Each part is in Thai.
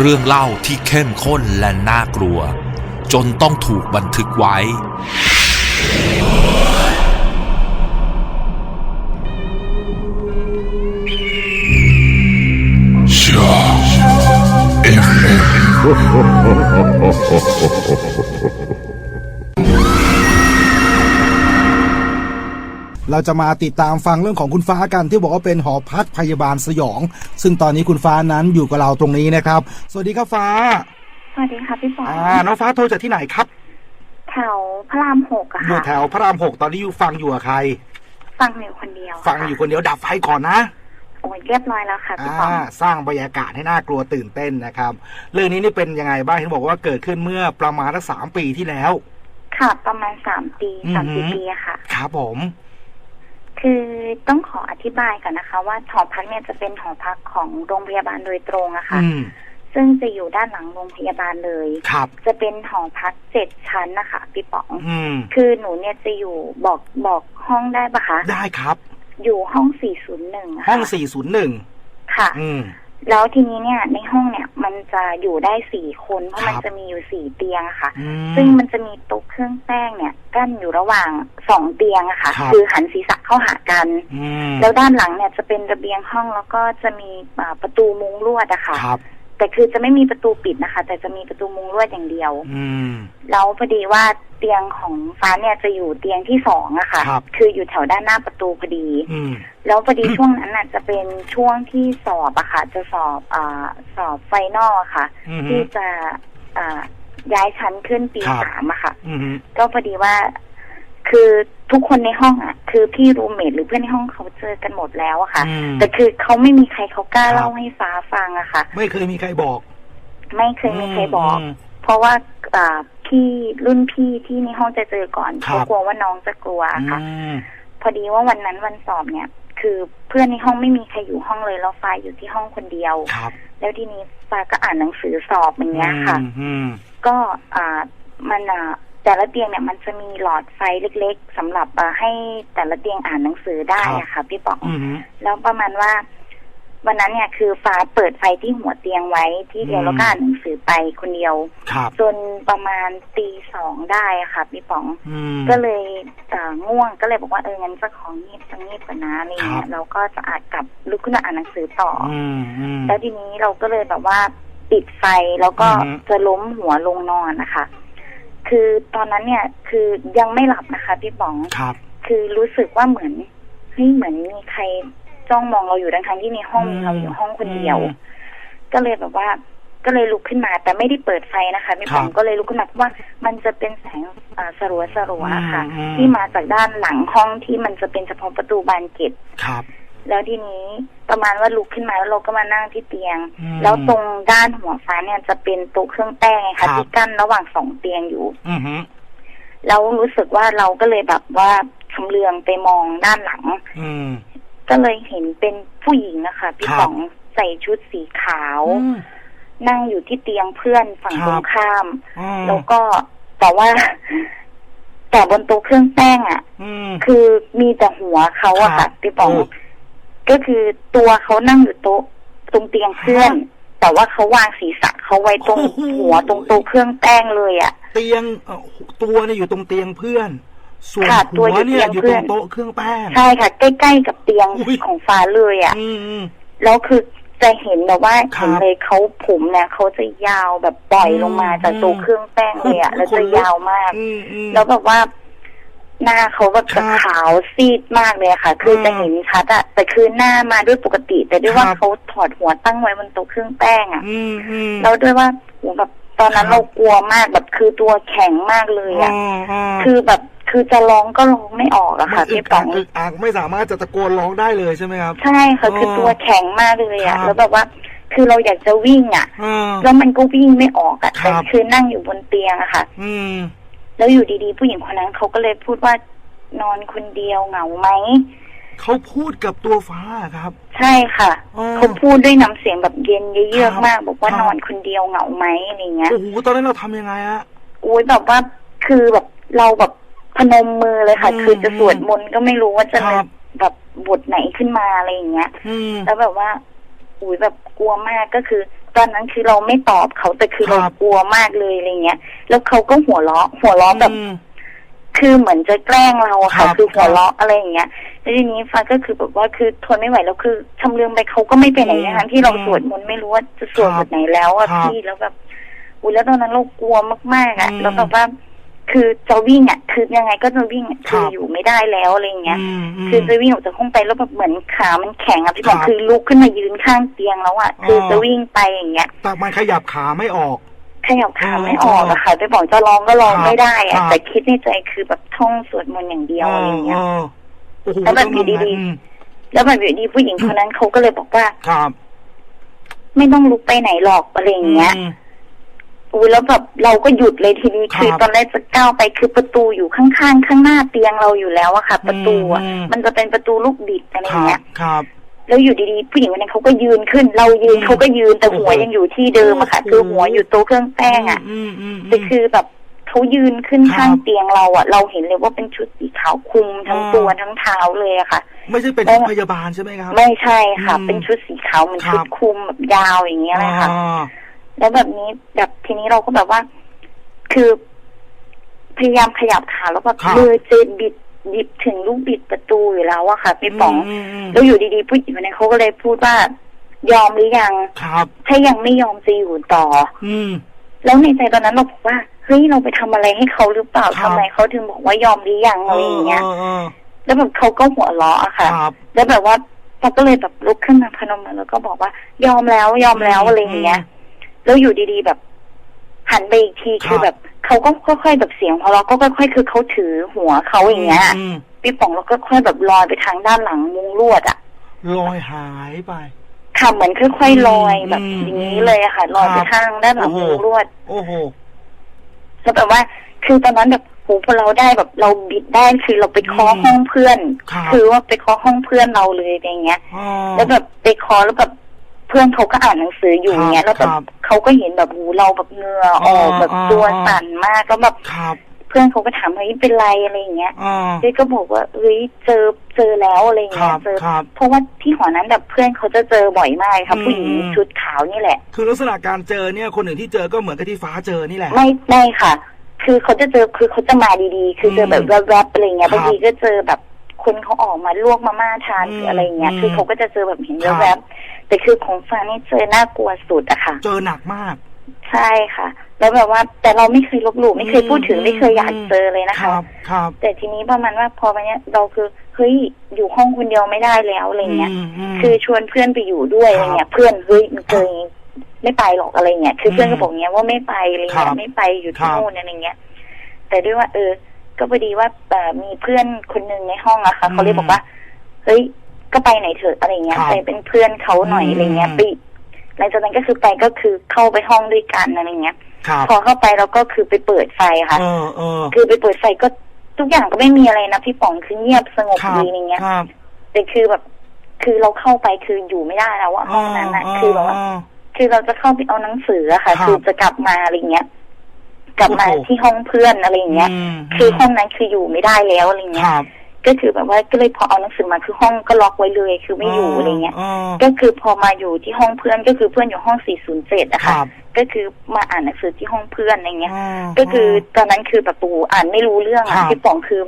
เรื่องเล่าที่เข้มข้นและน่ากลัว จนต้องถูกบันทึกไว้ เราจะมาติดตามฟังเรื่องของคุณฟ้ากันที่บอกว่าเป็นหอพักพยาบาลสยอง ซึ่งตอนนี้คุณฟ้านั้นอยู่กับเราตรงนี้นะครับ สวัสดีครับฟ้า สวัสดีค่ะพี่ปออ่าน้องฟ้าโทรจากที่ไหนครับ แถวพระรามหกอะอยู่ค่ะแถวพระรามหกตอนนี้อยู่ฟังอยู่กับใคร ฟังอยู่คนเดียวฟังอยู่คนเดียวดับไฟก่อนนะโอ้ยเรียบร้อยแล้วค่ะพี่อ่าปอสร้างบรรยากาศให้น่ากลัวตื่นเต้นนะครับ เรื่องนี้นี่เป็นยังไงบ้างเห็นบอกว่าเกิดขึ้นเมื่อประมาณสักสามปีที่แล้ว ค่ะ ประมาณสามปีอือหือสามสี่ปีอะค่ะ ครับผม คือต้องขออธิบายก่อนนะคะ ว่าหอพักเนี่ยจะเป็นหอพักของโรงพยาบาลโดยตรงอะค่ะอืมซึ่งจะอยู่ด้านหลังโรงพยาบาลเลยครับจะเป็นหอพักเจ็ดชั้นนะคะพี่ป๋องอืมคือหนูเนี่ยจะอยู่บอกบอกห้องได้ปะคะ ได้ครับ อยู่ห้องสี่ศูนย์หนึ่งห้องสี่ศูนย์หนึ่งค่ะอืม แล้วทีนี้เนี่ยในห้องเนี่ยมันจะอยู่ได้สี่คนเพราะมันครับจะมีอยู่สี่เตียงอะค่ะอืซึ่งมันจะมีโต๊ะเครื่องแป้งเนี่ยกั้นอยู่ระหว่างสองเตียงอะค่ะครับคือหันศีรษะเข้าหากันอืมแล้วด้านหลังเนี่ยจะเป็นระเบียงห้องแล้วก็จะมีอ่าประตูมุ้งลวดอะค่ะครับ แต่คือจะไม่มีประตูปิดนะคะ แต่จะมีประตูมุ้งลวดอย่างเดียว อืม แล้วพอดีว่าเตียงของฟ้าเนี่ยจะอยู่เตียงที่สองอะค่ะ ครับ คืออยู่แถวด้านหน้าประตูพอดี อืม แล้วพอดีช่วงนั้นน่ะจะเป็นช่วงที่สอบอะค่ะ จะสอบอ่าสอบไฟนอลอะค่ะ อืมที่จะอ่าย้ายชั้นขึ้นปีครับ สามอะค่ะ อืมก็พอดีว่า คือทุกคนในห้องอะคือพี่รูมเมทหรือเพื่อนในห้องเขาเจอกันหมดแล้วอะค่ะ อืม แต่คือเขาไม่มีใครเขากล้าครับเล่าให้ฟ้าฟังอะค่ะ ไม่เคยมีใครบอกไม่เคยมีใครบอก ม เพราะว่าอ่าพี่รุ่นพี่ที่ในห้องจะเจอก่อนครับ เขากลัวว่าน้องจะกลัวค่ะอืมพอดีว่าวันนั้นวันสอบเนี่ย คือเพื่อนในห้องไม่มีใครอยู่ห้องเลยแล้วฟ้าอยู่ที่ห้องคนเดียว ครับแล้วทีนี้ฟ้าก็อ่านหนังสือสอบอย่างเงี้ยค่ะ อืมอืม ก็อ่ามันอ่า แต่ละเตียงเนี่ยมันจะมีหลอดไฟเล็ก ๆสำหรับอ่าให้แต่ละเตียงอ่านหนังสือได้อะค่ะ พี่ป๋องอืมแล้วประมาณว่า วันนั้นเนี่ยคือฟ้าเปิดไฟที่หัวเตียงไว้ที่เดียวอืมแล้วก็อ่านหนังสือไปคนเดียวครับจนประมาณตีสองได้อะค่ะพี่ป๋องอืมก็เลยเอ่อง่วงก็เลยบอกว่าเอองั้นจะของงีบจะงีบก่อนนะอะไรครัเงี้บยแล้วก็จะอาจกลับลุกขึ้นมาอ่านหนังสือต่อออืมอืมแล้วทีนี้เราก็เลยแบบว่าปิดไฟแล้วก็อือฮึจะล้มหัวลงนอนนะคะ คือตอนนั้นเนี่ยคือยังไม่หลับนะคะพี่ป๋องครับ คือรู้สึกว่าเหมือนเฮ้ยเหมือนมีใครจ้องมองเราอยู่ทั้งๆที่ในห้องมีเราอยู่ห้องคนเดียวอืมก็เลยแบบว่าก็เลยลุกขึ้นมา แต่ไม่ได้เปิดไฟนะคะพี่ป๋องครับก็เลยลุกขึ้นมาเพราะว่ามันจะเป็นแสงอ่าสลัวสลัวๆอะค่ะอืมที่มาจากด้านหลังห้องที่มันจะเป็นเฉพาะประตูบานเกล็ดครับ แล้วทีนี้ประมาณว่าลุกขึ้นมาแล้วเราก็มานั่งที่เตียงอืมแล้วตรงด้านหัวฟ้าเนี่ยจะเป็นโต๊ะเครื่องแป้งไงครัคะบที่กั้นระหว่างสองเตียงอยู่อืมแล้วรู้สึกว่าเราก็เลยแบบว่าชำเลืองไปมองด้านหลังอืมก็เลยเห็นเป็นผู้หญิงนะคะพี่ครับป๋องใส่ชุดสีขาวอืมนั่งอยู่ที่เตียงเพื่อนฝั่งครับตรงข้ามอืมแล้วก็แต่ว่าแต่บนโต๊ะเครื่องแป้งอะอืมคือมีแต่หัวเขาอะครัค่ะบพี่ป๋องอืม ก็คือตัวเขานั่งอยู่โต๊ะตรงเตียงเพื่อนฮะแต่ว่าเขาวางศีรษะเขาไว้ตรงโอ้โหหัวตรงโต๊ะเครื่องแป้งเลยอะเตียงเอ่อตัวเนี่ยอยู่ตรงเตียงเพื่อนส่วนค่ะตัหัววอยู่เนี่ยเตียงอยู่เพื่ตรอนงโต๊ะเครื่องแป้งใช่ค่ะ ใกล้ๆกับเตียงอุ๊ยของฟ้าเลยอะอืมอืมแล้วคือจะเห็นแบบว่าครับเห็นเลยเขาผมเนี่ยเขาจะยาวแบบปล่อยลงมาจากโต๊ะเครื่องแป้งเลยอะอืมแล้วขนจะลุกยาวมากอืมอืมแล้วแบบว่า หน้าเขาแบบครัจะบขาวซีดมากเลยอะค่ะ คืออืมจะเห็นชัดอะแต่คือหน้ามาด้วยปกติ แต่ด้วยว่าครับเขาถอดหัวตั้งไว้บนโต๊ะเครื่องแป้งอะอืมอืมแล้วด้วยว่าโหแบบตอนนั้นครับเรากลัวมากแบบคือตัวแข็งมากเลยอะมอืมคือแบบคือจะร้องก็ร้องไม่ออกอะมัค่ะนอึพี่กป๋อัอกงอึกอักไม่สามารถจะตะโกนร้องได้เลยใช่ไหมครับใช่ค่ะคืออ๋อตัวแข็งมากเลยอะครับแล้วแบบว่าคือเราอยากจะวิ่งอะอืมแล้วมันก็วิ่งไม่ออกอะครัแต่บคือนั่งอยู่บนเตียงอะค่ะ อืม แล้วอยู่ดีๆ ผู้หญิงคนนั้นเขาก็เลยพูดว่านอนคนเดียวเหงาไหมเขาพูดกับตัวฟ้าครับ ใช่ค่ะอ๋อเขาพูดด้วยน้ำเสียงแบบเย็นเยือกครับมาก บอกว่าครับนอนคนเดียวเหงาไหมอะไรเงี้ยโอ้โหตอนนั้นเราทำยังไงอะโอ้ยแบบว่าคือแบบเราแบบพนมมือเลยค่ะอืมคือจะสวดมนต์ก็ไม่รู้ว่าจะครับแบบบทไหนขึ้นมาอะไรอย่างเงี้ยอืมแล้วแบบว่าอุ้ยแบบกลัวมากก็คือ ตอนนั้นคือเราไม่ตอบเขาแต่คือครัเราบกลัวมากเลยอะไรเงี้ย แล้วเขาก็หัวเราะ หัวเราะแบบอืมคือเหมือนจะแกล้งเราอะครัค่ะบคือหัวเราะอะไรอย่างเงี้ยแล้วทีนี้ฟ้าก็คือแบบว่าคือทนไม่ไหวแล้วคือชำเลืองไปเขาก็ไม่ไปไหนอืมนะคะที่เราอืมสวดมนต์ไม่รู้ว่าจะสวดครับบทไหนแล้วอะครับพี่แล้วแบบอุ้ยแล้วตอนนั้นเรากลัวมากๆอะอืมแล้วแบบว่า คือจะวิ่งอะคือยังไงก็จะวิ่งอะครัคือบอยู่ไม่ได้แล้วอะไรอย่างเงี้ยมมคือจะวิ่งออกจากห้องไปแล้วแบบเหมือนขามันแข็งอะพี่บอคกรับคือลุกขึ้นมายืนข้างเตียงแล้วอะคือออจะวิ่งไปอย่างเงี้ยแต่มันขยับขาไม่ออกขยับขาอ๋อไม่ออกอะค่ะไปบอกจะร้องก็ร้องครับไม่ได้ครัอะบแต่คิดในใจคือแบบท่องสวดมนต์อย่างเดียวอะไรอย่างเงี้ยออโอ้โหแล้วแบบต้องอยู่ดีๆทำไงอืมแล้วแบบอยู่ดีผู้หญิงคนนั้นเขาก็เลยบอกว่าครับ ไม่ต้องลุกไปไหนหรอกอะไรอย่างเงี้ยอืม อุ้ยแล้วแบบเราก็หยุดเลยทีนี้ครับคือตอนแรกจะก้าวไปคือประตูอยู่ข้างๆข้างหน้าเตียงเราอยู่แล้วอะค่ะ ประตูอะอืมมันจะเป็นประตูลูกบิดอะไรคอย่างรัเงี้บยครับแล้วอยู่ดีๆผู้หญิงคนนั้นเขาก็ยืนขึ้น เรายืนอืมเขาก็ยืนแต่หัวโอ้โหยังอยู่ที่เดิมอะค่ะโอ้โหคือหัวอยู่โต๊ะเครื่องแป้งอะอืมอืมมแต่คือแบบเขายืนขึ้นครับข้างเตียงเราอะเราเห็นเลยว่าเป็นชุดสีขาวคลุมทั้งอ๋อตัวทั้งเท้าเลยอะค่ะ ไม่ใช่เป็นแล้วพยาบาลใช่ไหมครับ ไม่ใช่ค่ะอืมเป็นชุดสีขาวเหมือนครับชุดคลุมแบบยาวอย่างเงี้ยเลยค่ะอ่า แล้วแบบนี้แบบทีนี้เราก็แบบว่า คือพยายามขยับขาแล้วแบบครับมือจะบิดบิดถึงลูกบิดประตูอยู่แล้วอะค่ะพี่ป๋องมมแล้วอยู่ดีๆผู้หญิงคนนั้นเขาก็เลยพูดว่ายอมหรือยังครับถ้ายังไม่ยอมจะอยู่ต่อ อืมแล้วในใจตอนนั้นเราบอกว่าเฮ้ยเราไปทำอะไรให้เขาหรือเปล่าครับทำไมเขาถึงบอกว่ายอมหรือยังอะไรอย่างเงี้ยออออแล้วแบบเขาก็หัวเราะอะคค่ะรับแล้วแบบว่าเราก็เลยแบบลุกขึ้นมาพนมมือแล้วก็บอกว่ายอมแล้วยอมแล้วอะไรอย่างเงี้ย แล้วอยู่ดีๆแบบ หันไปอีกทีครับคือแบบเขาก็ค่อยๆแบบเสียงของเราะก็ค่อยๆ คือเขาถือหัวเขาอย่างเงี้ยมพี่ป๋องเราก็ค่อยแบบลอยไปทางด้านหลังมุงลวดอะลอยหายไปค่ะเหมือนค่อยๆลอยแบบอืมอย่างนี้เลยอะค่ะลอยไปครับทางด้านหลังโอ้โหมุงลวด โอ้โหแล้วแบบว่า คือตอนนั้นแบบโหพอเราได้แบบเราบิดได้คือเราไปเคาะอืมห้องเพื่อนครับคือว่าไปเคาะห้องเพื่อนเราเลยอะไรเงี้ยอ๋อแล้วแบบไปเคอแล้วแบบเพื่อนเขาก็อ่านหนังสืออยู่ครับเงี้ยแล้วแบบครับเขาก็เห็นแบบหูเราแบบเหงื่อออกอ๋อแบบอ๋อตัวสั่นมากแล้วแบบครับเพื่อนเขาก็ถามเฮ้ยเป็นไรอะไรอย่างเงี้ยอ๋อเฮ้ยก็บอกว่าเฮ้ยเจอเจอแล้วอะไรอย่างคเงี้รัยบเจอครับเพราะว่าที่หอนั้นแบบเพื่อนเขาจะเจอบ่อยมากค่ะอืมผู้หญิงชุดขาวนี่แหละ คือลักษณะการเจอเนี่ยคนอื่นที่เจอก็เหมือนกับที่ฟ้าเจอนี่แหละ ไม่ไม่ค่ะ คือเขาจะเจอคือเขาจะมาดีๆ คือเจอแบบแวบๆอะไรเงี้ยครับบางทีก็เจอแบบคนเขาออกมาลวกมาม่าทานอืมหรืออะไรเงี้ยอืมคือเขาก็จะเจอแบบเห็นครับแวบๆ แต่คือของฟ้านี่เจอน่ากลัวสุดอะค่ะ เจอหนักมาก ใช่ค่ะ แล้วแบบว่า แต่เราไม่เคยลบหลู่ไม่เคยพูดถึงอืมไม่เคยอยากเจอเลยนะคคะรับครับแต่ทีนี้ประมาณว่าพอวันเนี้ยเราคือเฮ้ยอยู่ห้องคนเดียวไม่ได้แล้วอะไรเงี้ยมมคือชวนเพื่อนไปอยู่ด้วยครับอะไรเงี้ย เพื่อนเฮ้ยมันเจออย่างงี้ไม่ไปหรอกอะไรเงี้ยคือเพื่อนก็บอกเงี้ยว่าไม่ไปอะไรครัเงี้บยไม่ไปอยู่ครัที่บนู่นอะไรเงี้ย แต่ด้วยว่า เออ ก็พอดีว่าเอ่อมีเพื่อนคนหนึ่งในห้องอะค่ะเขาเลยบอกว่าเฮ้ย ก็ไปไหนเถอะอะไรเงี้ยครับไปเป็นเพื่อนเขาหน่อยอืมอะไรเงี้ยไปหลังจากนั้นก็คือไปก็คือเข้าไปห้องด้วยกันอะไรเงี้ยครับพอเข้าไปเราก็คือไปเปิดไฟค่ะเออเออคือไปเปิดไฟก็ทุกอย่างก็ไม่มีอะไรนะพี่ป๋องคือเงียบสงบครับดีอย่างเงี้ยครับแต่คือแบบ คือเราเข้าไปคืออยู่ไม่ได้แล้วอะห้องนั้นอะคือแบบว่าคือเราจะเข้าไปเอาหนังสืออะค่ะครับคือจะกลับมาอะไรเงี้ยกลับมาโอ้โหที่ห้องเพื่อนอะไรอย่างเงี้ยมคือห้องนั้นคืออยู่ไม่ได้แล้วอะไรคเงี้ยรับ ก็คือแบบว่าก็เลยพอเอาหนังสือมาคือห้องก็ล็อกไว้เลย คือไม่อยู่อะไรเงี้ยก็คือพอมาอยู่ที่ห้องเพื่อนก็คือเพื่อนอยู่ห้อง407อะคค่ะรับก็คือมาอ่านหนังสือที่ห้องเพื่อนอะไรเงี้ยอ๋อก็คือตอนนั้นคือแบบปูอ่านไม่รู้เรื่องครัอะบพี่ป๋องคือ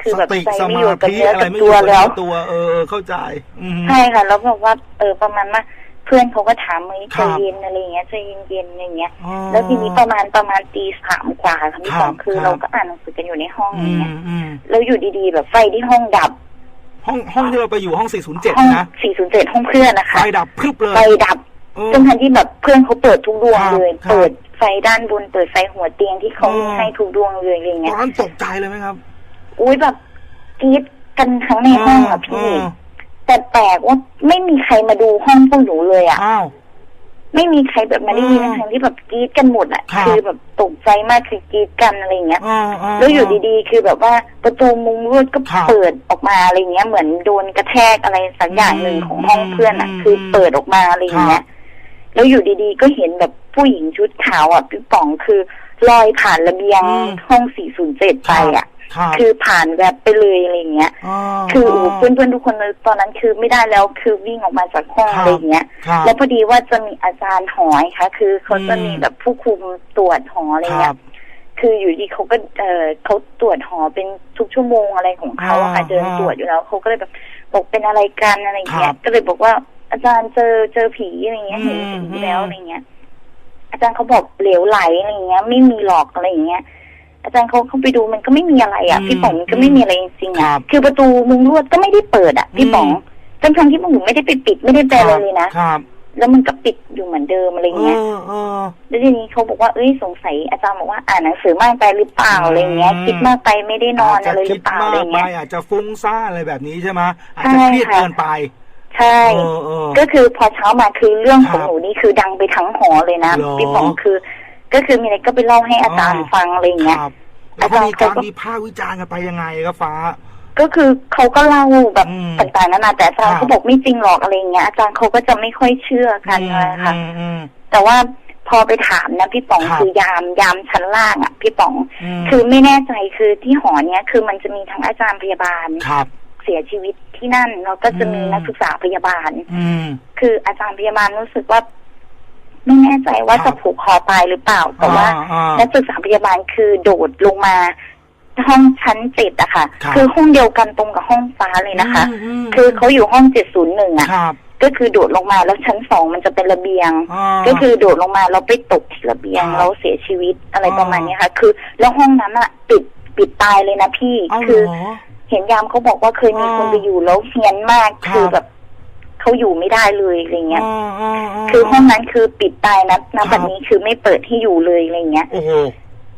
คือแบบสติใจสไม่มาอยู่กับธิเนื้ออะไรกับไม่อตัยู่วกับแล้วตัวเออเออเข้าใจอืมใช่ค่ะ แล้วแบบว่าเออประมาณว่า เพื่อนเขาก็ถามมึงครัใจบเย็นอะไรเงี้ยใจเย็นๆอย่างเงี้ยอ๋อแล้วทีนี้ประมาณประมาณตีสามกว่าค่ะพี่ครับป๋องคือครับเราก็อ่านหนังสือกันอยู่ในห้องออืย่างมเงี้ยอืมแล้วอยู่ดีๆ แบบไฟที่ห้องดับ ห้องห้องที่เราไปอยู่ห้องห้อง407นะ407ห้องเพื่อนนะไฟคะดับพรึบเลยไฟดับเออซึ่งทันที่แบบเพื่อนเขาเปิดทุกดวงครับเลยครับเปิดไฟด้านบนเปิดไฟหัวเตียงที่เขาอ๋อมีให้ทุกดวงเลยอะไรตเงี้อยนนั้นตกใจเลยไหมครับ อุ้ยแบบกรี๊ดกันทั้งในห้องอะพี่อ๋อ แต่แปลกว่าไม่มีใครมาดูห้องพวกหนูเลยอะอ้าว ไม่มีใครแบบมาได้ยินอ๋อทั้งที่แบบกรี๊ดกันหมดอะครับคือแบบตกใจมากคือกรี๊ดกันอะไรเงี้ยอ๋ออ๋อแล้วอยู่ดีๆ คือแบบว่าประตูมุงลวดก็ครับ เปิดออกมาอะไรเงี้ย เหมือนโดนกระแทกอะไรสักอย่างหนึ่งอืมของห้องเพื่อนอะอืมคือเปิดออกมาอะไรอย่างเงี้ย แล้วอยู่ดีๆ ก็เห็นแบบผู้หญิงชุดขาวอะพี่ป๋องคือลอยผ่านระเบียงอืมห้อง 407 ไปอะ ครับคือผ่านแวบไปเลยอะไรอย่างเงี้ย คือโอ้โหเพื่อนๆทุกคนเลยตอนนั้นคือไม่ได้แล้วคือวิ่งออกมาจากห้องครับอะไรอย่างเงี้ยครับแล้วพอดีว่าจะมีอาจารย์หอยค่ะ คือเขาจะอืมมีแบบผู้คุมตรวจหออะไรคเงี้รัยบคืออยู่ดีเขาก็เออเขาตรวจหอเป็นทุกชั่วโมงอะไรของเขาอะค่ะอ่าเดินตรวจอยู่แล้วเขาก็เลยแบบบอกเป็นอะไรกันอะไรเงี้ครัยบก็เลยบอกว่าอาจารย์เจอเจอผีอะไรเงี้ยเห็นอืมผีแล้วอืมอะไรเงี้ย อาจารย์เขาบอกเหลวไหลอะไรเงี้ย ไม่มีหลอกอะไรอย่างเงี้ย อาจารย์เขาเข้าไปดูมันก็ไม่มีอะไรอะอืมพี่ป๋องมันก็ไม่มีอะไรจริงๆครัอะบคือประตูมุงลวดก็ไม่ได้เปิดอะพี่ป๋องอืมทั้งทั้งๆที่ผมไม่ได้ไปปิดไม่ได้แปลอะไรเลยนะครับ แล้วมันก็ปิดอยู่เหมือนเดิมอะไรเอเงี้ยอเออแล้วทีนี้เขาบอกว่าเอ้ยสงสัยอาจารย์บอกว่าอ่านหนังสือมากไปหรือเปล่าอืมอะไรเงี้ย คิดมากไปไม่ได้นอนจอะไรจะหรือเปล่าคิดอะไรมากไปเงี้ยอาจจะฟุ้งซ่านอะไรแบบนี้ใช่ไหมอาจใช่จะเครียดค่ะเกินไปใช่เออเออก็คือพอเช้ามาคือเรื่องของครับหนูนี่คือดังไปทั้งหอเลยนะเหรอพี่ป๋องคือ ก็คือมีอะไรก็ไปเล่าให้อาจารย์อ๋อฟังอะไรเงี้ยครับแล้วก็มีอาจารย์การเขาก็วิพากษ์วิจารณ์กันไปยังไงครับฟ้า ก็คือเขาก็เล่าแบบอืมต่างๆนานาแต่อาจารย์ครับเขาบอกไม่จริงหรอกอะไรเงี้ยอาจารย์เขาก็จะไม่ค่อยเชื่อกันนะคะอืมอืมแต่ว่าพอไปถามนะพี่ป๋องครับคือยามยามชั้นล่างอะ พี่ป๋องอืมคือไม่แน่ใจคือที่หอเนี้ยคือมันจะมีทั้งอาจารย์พยาบาลครับเสียชีวิตที่นั่นแล้วก็จะมีอืมนักศึกษาพยาบาลอืมคืออาจารย์พยาบาลรู้สึกว่า ไม่แน่ใจว่าครัจะบผูกคอตายหรือเปล่า แต่ว่าอ่อ่นักศึกษาพยาบาลคือโดดลงมาห้องชั้นเจ็ดอะค่ะครับคือห้องเดียวกันตรงกับห้องฟ้าเลยนะคะมมคือเขาอยู่ห้องเจ็ดศูนย์หนึ่งอะครับก็คือโดดลงมาแล้วชั้นสองมันจะเป็นระเบียงาก็คือโดดลงมาแล้วไปตกที่ระเบียงครับแล้วเสียชีวิตอะไรอ่าประมาณเนี้ยค่ะ คือ แล้วห้องนั้นอะปิดปิดตายเลยนะพี่เอาเหรคืออเห็นยามเขาบอกว่าเคยมีอ่าคนไปอยู่แล้วเฮี้ยนมากครับคือแบบ เขาอยู่ไม่ได้เลยอะไรเงี้ยอ่าอ่าาคือห้องนั้นคือปิดตายนะณครับบัดนี้คือไม่เปิดให้อยู่เลยอะไรเงี้ยโอ้โห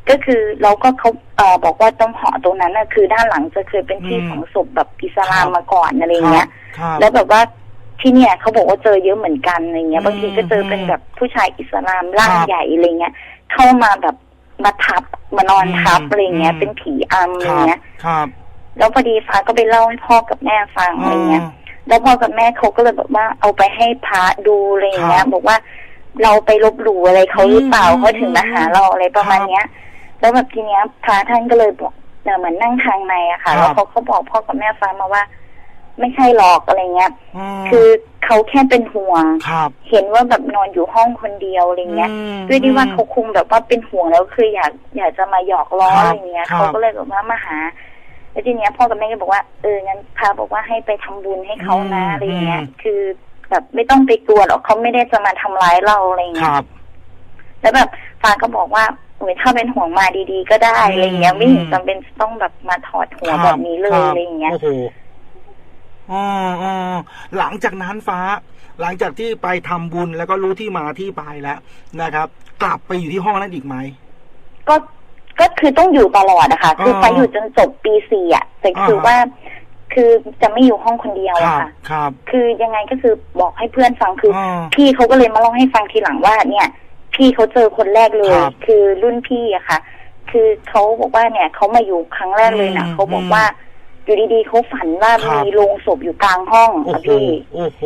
ก็คือเราก็เขาเอ่อบอกว่าตรงหอตรงนั้นน่ะคือด้านหลังจะเคยเป็นที่อืมฝังศพแบบอิสลามครับมาก่อนอะไรเงี้ยครับแล้วแบบว่าที่เนี่ยเขาบอกว่าเจอเยอะเหมือนกันอะไรเงี้ยอืมบางทีก็เจอเป็นแบบผู้ชายอิสลามร่างครับใหญ่อะไรเงี้ยเข้ามาแบบมาทับมานอนทับอืมอะไรเงี้ยอืมเป็นผีอำอะไรเงี้ยครับแล้วพอดีฟ้าก็ไปเล่าให้พ่อกับแม่ฟังอะไรเงี้ยอ่า แล้วพ่อกับแม่เขาก็เลยบอกว่าเอาไปให้พระดูอะไรอย่างเงี้คยรับบอกว่าเราไปลบหลู่อะไรเขาหรือเปล่าอืมเขาถึงมาหาเราอะไรประมาณครับเนี้ย แล้วแบบทีเนี้ยพระท่านก็เลยบอกเอ่อเหมือนนั่งทางในอะค่ะครับแล้วเขาก็บอกพ่อกับแม่ฟังมาว่า ไม่ใช่หรอกอะไรเงี้ยมคือเขาแค่เป็นห่วงครับเห็นว่าแบบนอนอยู่ห้องคนเดียวอะไรเงี้ยอืมด้วยที่ว่าเขาคงแบบว่าเป็นห่วงแล้วคืออยากอยากจะมาหยอกล้อครับอะไรเงี้ยครับเขาก็เลยแบบว่ามาหา แล้วทีเนี้ยพ่อกับแม่ก็บอกว่าเอองั้นพาบอกว่าให้ไปทำบุญให้เขานะอืมอะไรเงี้ยอืมคือแบบไม่ต้องไปกลัวหรอกเขาไม่ได้จะมาทำร้ายเราอะไรคเงี้ยรับแล้วแบบฟ้าก็บอกว่าโอ้ยถ้าเป็นห่วงมาดีๆ ก็ได้อืมอะไรเงี้ยไม่เห็นอืมจำเป็นต้องแบบมาถอดหัวครับแบบนี้เลยคบอะไรเงี้ยโอ้โหอ๋ออ๋อหลังจากนั้นฟ้า หลังจากที่ไปทำบุญแล้วก็รู้ที่มาที่ไปแล้วนะครับ กลับไปอยู่ที่ห้องนั้นอีกไหมก็ ก็คือต้องอยู่ตลอดนะคะคืออ่าฟ้าอยู่จนจบปีสี่อะแต่คืออ่าว่า คือจะไม่อยู่ห้องคนเดียวคอะรับค่ะครับ คือยังไงก็คือบอกให้เพื่อนฟังคือออพี่เขาก็เลยมาเล่าให้ฟังทีหลังว่า เนี่ย พี่เขาเจอคนแรกเลยครับคือรุ่นพี่อะค่ะ คือเขาบอกว่าเนี่ยเขามาอยู่ครั้งแรกเลยนะอืมเขาบอกว่าอยู่ดีๆเขาฝันว่าครับมีโลงศพอยู่กลางห้องโอ้อะโหพี่โอ้โห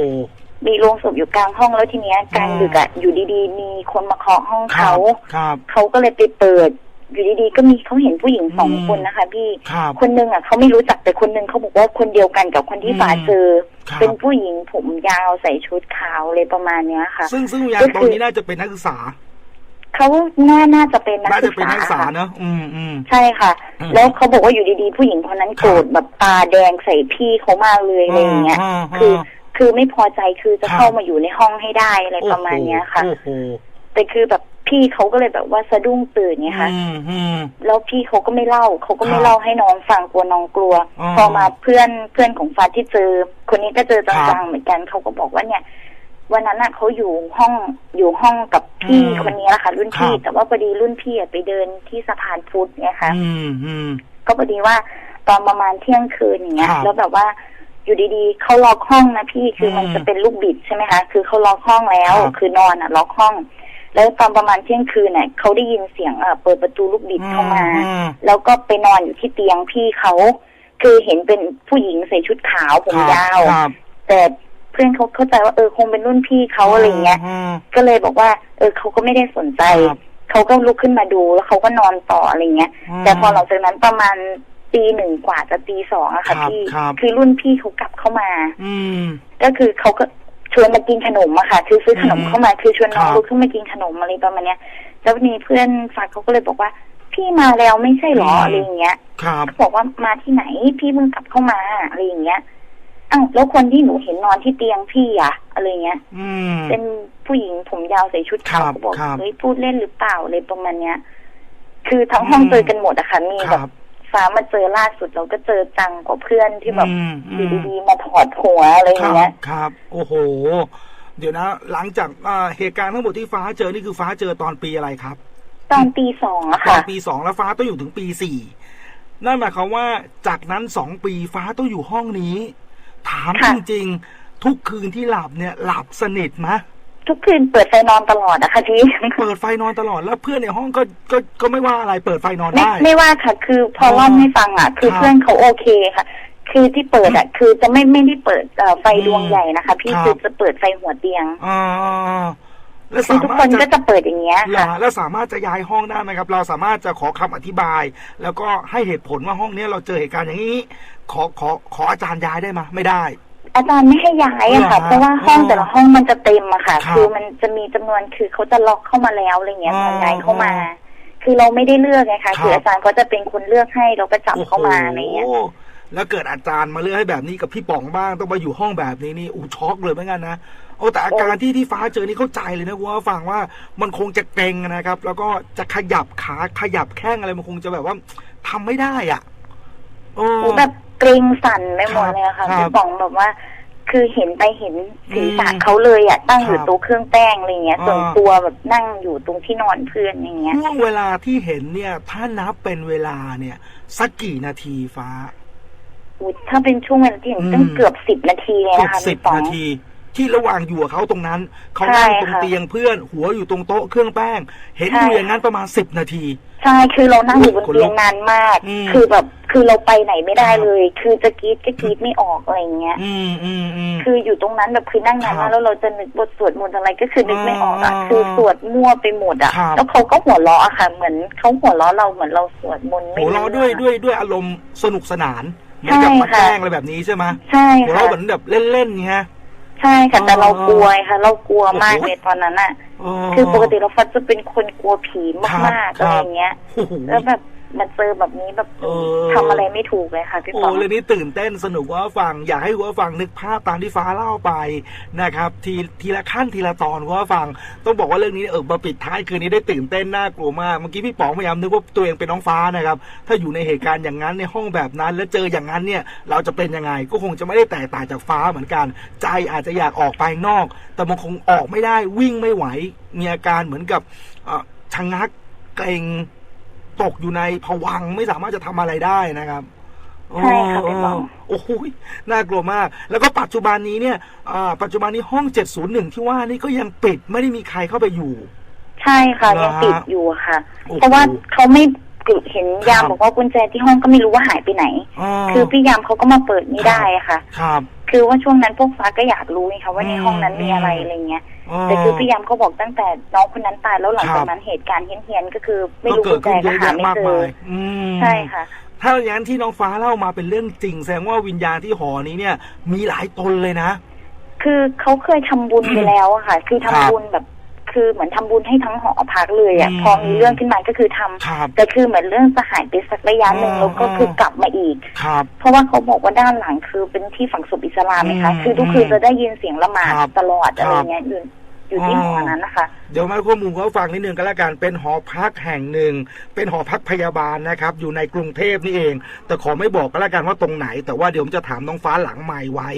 มีโรงศพอยู่กลางห้องแล้วทีเนี้ยกลางอืมดึกอะอยู่ดีๆ มีคนมาเคาะห้องครัเขาบครับเขาก็เลยไปเปิด อยู่ดีๆก็มีเขาเห็นผู้หญิงสองอืมคนนะคะ พี่ครับคนหนึงอะเขาไม่รู้จักแต่คนหนึงเขาบอกว่าคนเดียวกันกับคนที่อืมฝาเจอ ครับเป็นผู้หญิงผมยาวใส่ชุดขาวเลยประมาณเนี้ยค่ะ ซึ่งซึ่งยาก็ตรคืงอนี้น่าจะเป็นนักศึกษา เขาน่าน่าจะเป็นนักน่าศึจะกเป็นษานักศึกษาค่ะ เนอะอืมอืม ใช่ค่ะ อืมแล้วเขาบอกว่าอยู่ดีๆ ผู้หญิงคนนั้นโกรธแบบตาแดงใส่พี่เขามากเลยอะไรอย่างเงี้ยาคือ คือไม่พอใจคือจะครับเข้ามาอยู่ในห้องให้ได้อะไรประมาณเนี้ยค่ะ โอ้โห แต่คือแบบ พี่เขาก็เลยแบบว่าสะดุ้งตื่นไงคะอืมอืมแล้วพี่เขาก็ไม่เล่าเขาก็ไม่ครับเล่าให้น้องฟังกลัวน้องกลัวอ๋อพอมาเพื่อนเพื่อนของฟ้าที่เจอ คนนี้ก็เจอครัจังบๆเหมือนกันเขาก็บอกว่าเนี่ยวันนั้นน่ะเขาอยู่ห้องอยู่ห้องกับพี่อืมคนนี้แหละค่ะ รุ่นพี่ครับแต่ว่าพอดีรุ่นพี่อะไปเดินที่สะพานพุทธเนี่ยค่ะอืมอืมก็พอดีว่าตอนประมาณเที่ยงคืนอย่างเงี้ยครับแล้วแบบว่าอยู่ดีๆเขาล็อกห้องนะพี่คืออมมันจะเป็นลูกบิดใช่ไหมคะ คือเขาล็อกห้องแล้วครับคือนอนอะล็อกห้อง แล้วตอนประมาณเที่ยงคืนเนี่ยเขาได้ยินเสียงเอ่อเปิดประตูลูกบิดเข้ามาอืมแล้วก็ไปนอนอยู่ที่เตียงพี่เขาคือเห็นเป็นผู้หญิงใส่ชุดขาวผมยาวครับแต่เพื่อนเขาเข้าใจว่าเออคงเป็นรุ่นพี่เขาอะไรเงี้ยมก็เลยบอกว่า เออเขาก็ไม่ได้สนใจครับเขาก็ลุกขึ้นมาดูแล้วเขาก็นอนต่ออะไรเงี้ยอืมแต่พอหลังจากนั้นประมาณตีหนึ่งกว่าจะตีสองอะครัค่ะบพี่ครับคือรุ่นพี่เขากลับเข้ามาอืมก็คือเขาก็ ชวนมากินขนมอะค่ะ คือซื้อขนมอืมเข้ามาคือชวนน้องครับลุกขึ้นมากินขนมอะไรประมาณเนี้ย แล้ววันนี้เพื่อนฝากเขาก็เลยบอกว่า พี่มาแล้วไม่ใช่หรออืมอะไรอย่างเงี้ยครับเขาบอกว่ามาที่ไหนพี่เพิ่งกลับเข้ามาอะไรอย่างเงี้ยอ้าวแล้วคนที่หนูเห็นนอนที่เตียงพี่อะอะไรเงี้ยอืมเป็นผู้หญิงผมยาวใส่ชุดขาวครับเขาบอกครับเฮ้ยพูดเล่นหรือเปล่าอะไรประมาณเนี้ย คือทั้งห้องอืมเจอกันหมดอะค่ะมีคแบรับบ ฟ้ามาเจอล่าสุดเราก็เจอจังกว่าเพื่อนที่แบบอืมอยู่อืมดีๆมาถอดหัวอะไรอคย่ารังเงี้บยครับ โอ้โห เดี๋ยวนะ หลังจากอ่าเหตุการณ์ทั้งหมดที่ฟ้าเจอนี่คือฟ้าเจอตอนปีอะไรครับ ตอนปีสองอะตอค่ะนปีสองแล้วฟ้าต้องอยู่ถึงปีสี่นั่นหมายความว่าจากนั้นสองปีฟ้าต้องอยู่ห้องนี้ ถามค่ะจริงๆทุกคืนที่หลับเนี่ย หลับสนิทไหม ทุกคืนเปิดไฟนอนตลอดนะคะพี่เปิดไฟนอนตลอดแล้วเพื่อนในห้องก็ก็ก็ไม่ว่าอะไรเปิดไฟนอนไม่ได้ไม่ว่าค่ะ คือพออ๋อเล่าให้ฟังอะคือครับเพื่อนเขาโอเคค่ะ คือที่เปิดอะคือจะไม่ไม่ได้เปิดเอ่อไฟดวงอืมใหญ่นะคะพี่ครับคือจะเปิดไฟหัวเตียงอ่าแล้วคือสาทุกมาครถนก็จะจะเปิดอย่างเงี้ยเหรค่ะอแล้วสามารถจะย้ายห้องได้ไหมครับ เราสามารถจะขอคำอธิบาย แล้วก็ให้เหตุผลว่าห้องเนี้ยเราเจอเหตุการณ์อย่างนี้ ขอขอขออาจารย์ย้ายได้ไหมไม่ได้ อาจารย์ไม่ให้ย้ายอะค่ะ เหรอเพราะว่าห้องอ๋อแต่ละห้องมันจะเต็มอะค่ะ ครับคือมันจะมีจำนวนคือเขาจะล็อกเข้ามาแล้วอะไรเงี้ยอ๋อตอนย้ายเข้ามา คือเราไม่ได้เลือกไงครัคะบคืออาจารย์เขาจะเป็นคนเลือกให้เราก็จับเข้ามาอะไรเงี้ยโอ้โหแล้วเกิดอาจารย์มาเลือกให้แบบนี้กับพี่ป๋องบ้างต้องมาอยู่ห้องแบบนี้นี่อู้ช็อกเลยเหมือนกันนะโอ้แต่อาการที่ที่ฟ้าเจอนี่เข้าใจเลยนะว่าฟังว่ามันคงจะเกรงนะครับ แล้วก็จะขยับขาขยับแข้งอะไรมันคงจะแบบว่าทำไม่ได้อะโอ้โอ้แบบ เกรงสั่นไปหมดเลยอะครัค่ะบพี่ป๋องแบบว่า คือเห็นไปเห็นศีรษะอืมเขาเลยอะตั้งอยู่ครับโต๊ะเครื่องแป้งอะไรเงี้ย อ่า ส่วนตัวแบบนั่งอยู่ตรงที่นอนเพื่อนอย่างเงี้ย ช่วงเวลาที่เห็นเนี่ย ถ้านับเป็นเวลาเนี่ย สักกี่นาทีฟ้า อุ๊ยถ้าเป็นช่วงเวลาที่เห็นอืม ตั้งเกือบสิบนาทีเลยเกือบนะคะสิบพี่ป๋อง นาที ที่ระหว่างอยู่กับเขาตรงนั้น เขาใช่นั่งตรงค่ะเตียงเพื่อน หัวอยู่ตรงโต๊ะเครื่องแป้ง เห็นใช่อยู่อย่างนั้นประมาณสิบนาที ใช่คือเรานั่งอยู่บนขนลุกเตียงนานมากอืมคือแบบคือเราไปไหนไม่ได้ครับเลย คือจะกรีดก็กรีดไม่ออกอะไรเงี้ยอืมอืมอืมคืออยู่ตรงนั้นแบบคือนั่งนานครัมาบกแล้วเราจะนึกบทสวดมนต์อะไรก็คือนึกไม่ออกอะอ่าคือสวดมั่วไปหมดอะครับแล้วเขาก็หัวเราะอะค่ะ เหมือนเขาหัวเราะเราเหมือนเราสวดมนต์ไม่หัวเราะรู้ด้วยอะด้วยด้วยอารมณ์สนุกสนานเหมือนกับใช่มาค่ะแกล้งอะไรแบบนี้ใช่ไหมใช่หัวค่ะเราะเหมือนแบบเล่นๆอย่างเงี้ย ใช่ค่ะแต่อ๋อเรากลัวค่ะ เรากลัวมากโอ้โหเลยตอนนั้นอะอ๋อคือปกติเราฟัดจะเป็นคนกลัวผีครับมากๆครับอะไรอย่างเงี้ยโอ้โหแล้วแบบ มาเจอแบบนี้แบบเออ ทำอะไรไม่ถูกเลยค่ะพี่โอ้ป๋องเรื่องนี้ตื่นเต้นสนุกว่าฟัง อยากให้ว่าฟังนึกภาพตามที่ฟ้าเล่าไปนะครับ ทีทีละขั้นทีละตอนว่าฟัง ต้องบอกว่าเรื่องนี้เออมาปิดท้ายคืนนี้ได้ตื่นเต้นน่ากลัวมากเมื่อกี้พี่ป๋องพยายามนึกว่าตัวเองเป็นน้องฟ้านะครับ ถ้าอยู่ในเหตุการณ์อย่างนั้นในห้องแบบนั้น แล้วเจออย่างนั้นเนี่ยเราจะเป็นยังไงก็คงจะไม่ได้แตกต่างจากฟ้าเหมือนกัน ใจอาจจะอยากออกไปนอก แต่มันคงออกไม่ได้วิ่งไม่ไหว มีอาการเหมือนกับเอ่อชะงักเกรง ตกอยู่ในผวังค์ไม่สามารถจะทำอะไรได้นะครับใช่ค่ะพี่ป๋องโอ้โหน่ากลัวมาก แล้วก็ปัจจุบันนี้เนี่ยอ่าปัจจุบันนี้ห้อง701ที่ว่านี่ก็ยังปิดไม่ได้มีใครเข้าไปอยู่ ใช่ค่ะเหรอยังติดอยู่ค่ะโอ้โหเพราะว่าเขาไม่เห็นยามครับบอกว่ากุญแจที่ห้องก็ไม่รู้ว่าหายไปไหน คือพี่ยามเขาก็มาเปิดไม่ได้อะค่ะ ครับ คือว่าช่วงนั้นพวกฟ้าก็อยากรู้ไงคะว่าในห้องนั้นมีอะไรอะไรเงี้ย แต่คือพี่ยามเขาบอกตั้งแต่น้องคนนั้นตายแล้วหลังครัจากบนั้นเหตุการณ์เฮี้ยนๆก็คือไม่ก็รู้เกิกุดญแจขึ้นเยก็อะหาแยะไม่มากเจมาอยอืมใช่ค่ะถ้าอย่างนั้นที่น้องฟ้าเล่ามาเป็นเรื่องจริง แสดงว่าวิญญาณที่หอนี้เนี่ย มีหลายตนเลยนะ คือเขาเคยทำบุญไปแล้วอะค่ะ คือทำครับบุญแบบ คือเหมือนทำบุญให้ทั้งหอพักเลยอะอืมพอมีเรื่องขึ้นมาก็คือทำครับแต่คือเหมือนเรื่องจะหายไปสักระยะหนึ่งอ๋อแล้วก็คือกลับมาอีกครับเพราะว่าเขาบอกว่าด้านหลังคือเป็นที่ฝังศพอิสลามไหมคะอืมคือทุกคืนจะได้ยินเสียงละหมาดครับตลอดครับอะไรเงี้ย อยู่อยู่ที่อ๋อหอนั้นนะคะ เดี๋ยวมาข้อมูลเขาฟังนิดนึงก็แล้วกัน เป็นหอพักแห่งหนึ่ง เป็นหอพักพยาบาลนะครับ อยู่ในกรุงเทพนี่เอง แต่ขอไม่บอกก็แล้วกันว่าตรงไหน แต่ว่าเดี๋ยวผมจะถามน้องฟ้าหลังใหม่ไว้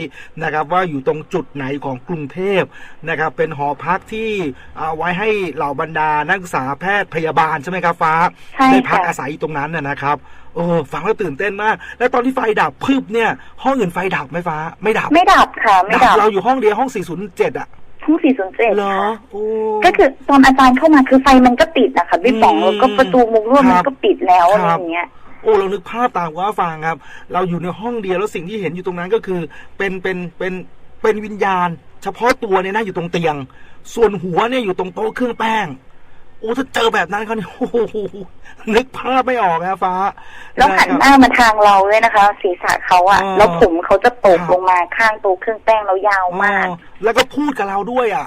นะครับ ว่าอยู่ตรงจุดไหนของกรุงเทพนะครับ เป็นหอพักที่เอาไว้ให้เหล่าบรรดานักศึกษาแพทย์พยาบาลใช่ไหมครับฟ้าใช่ได้พักค่ะอาศัยอยู่ตรงนั้นนะนะครับเออฟังแล้วตื่นเต้นมาก แล้วตอนที่ไฟดับพึบเนี่ย ห้องอื่นไฟดับไหมฟ้า ไม่ดับ ไม่ดับค่ะ ไม่ดับ เราอยู่ห้องเดียวห้อง 407 อะ ทั้งสี่ศูนย์เจ็ดเหรอโอ้ก็คือตอนอาจารย์เข้ามาคือไฟมันก็ติดนะคะพี่ป๋องอืมแล้วก็ประตูมุกร่วมครัมับนก็ปิดแล้วอะไรครับอย่างเงี้ยโอ้เรานึกภาพตามว่าฟังครับ เราอยู่ในห้องเดียวแล้วสิ่งที่เห็นอยู่ตรงนั้นก็คือ เป็นเป็นเป็นเป็นวิญญาณ เฉพาะตัวเนี่ยนะอยู่ตรงเตียง ส่วนหัวเนี่ยอยู่ตรงโต๊ะเครื่องแป้ง โอ้ถ้าเจอแบบนั้นเขาเนี่ยโอ้โหนึกภาพไม่ออกนะฟ้า แล้วหันหนะคน้ารับมาทางเราด้วยนะคะ ศีรษะเขาอะอ๋อแล้วผมเขาจะตกครับลงมาข้างตัวเครื่องแป้งแล้วยาวมากอ๋อแล้วก็พูดกับเราด้วยอะ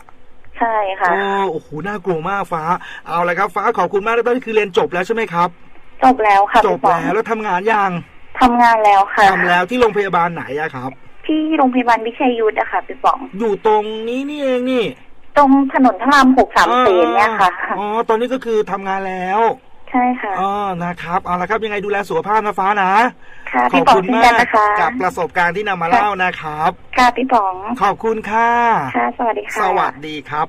ใช่ค่ะโอ้โอ้โหน่ากลัวมากฟ้า เอาละครับ ฟ้าขอบคุณมากแล้วตอนนี้คือเรียนจบแล้วใช่ไหมครับ จบแล้วค่ะจพี่บป๋องแล้วแล้วทำงานยังทำงานแล้วค่ะทำแล้วที่โรงพยาบาลไหนอะครับ ที่โรงพยาบาลวิชัยยุทธอะค่ะพี่ป๋องอยู่ตรงนี้นี่เองนี่ ตรงถนนพระรามหกสามเสนเนี่ยค่ะ อ๋อ ตอนนี้ก็คือทำงานแล้ว ใช่ค่ะ อ๋อ นะครับ เอาละครับ ยังไงดูแลสุขภาพนะฟ้านะ ค่ะขพี่อบป๋องคุณเช่นมากันกนะคะ กับประสบการณ์ที่นำมาเล่านะครับ ค่ะ พี่ป๋อง ขอบคุณค่ะ ค่ะ สวัสดีค่ะ สวัสดีครับ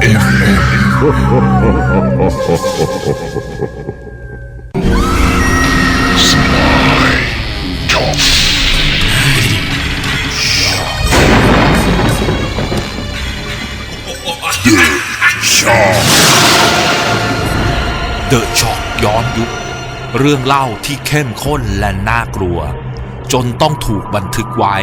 เด เรื่องเล่าที่เข้มข้นและน่ากลัว จนต้องถูกบันทึกไว้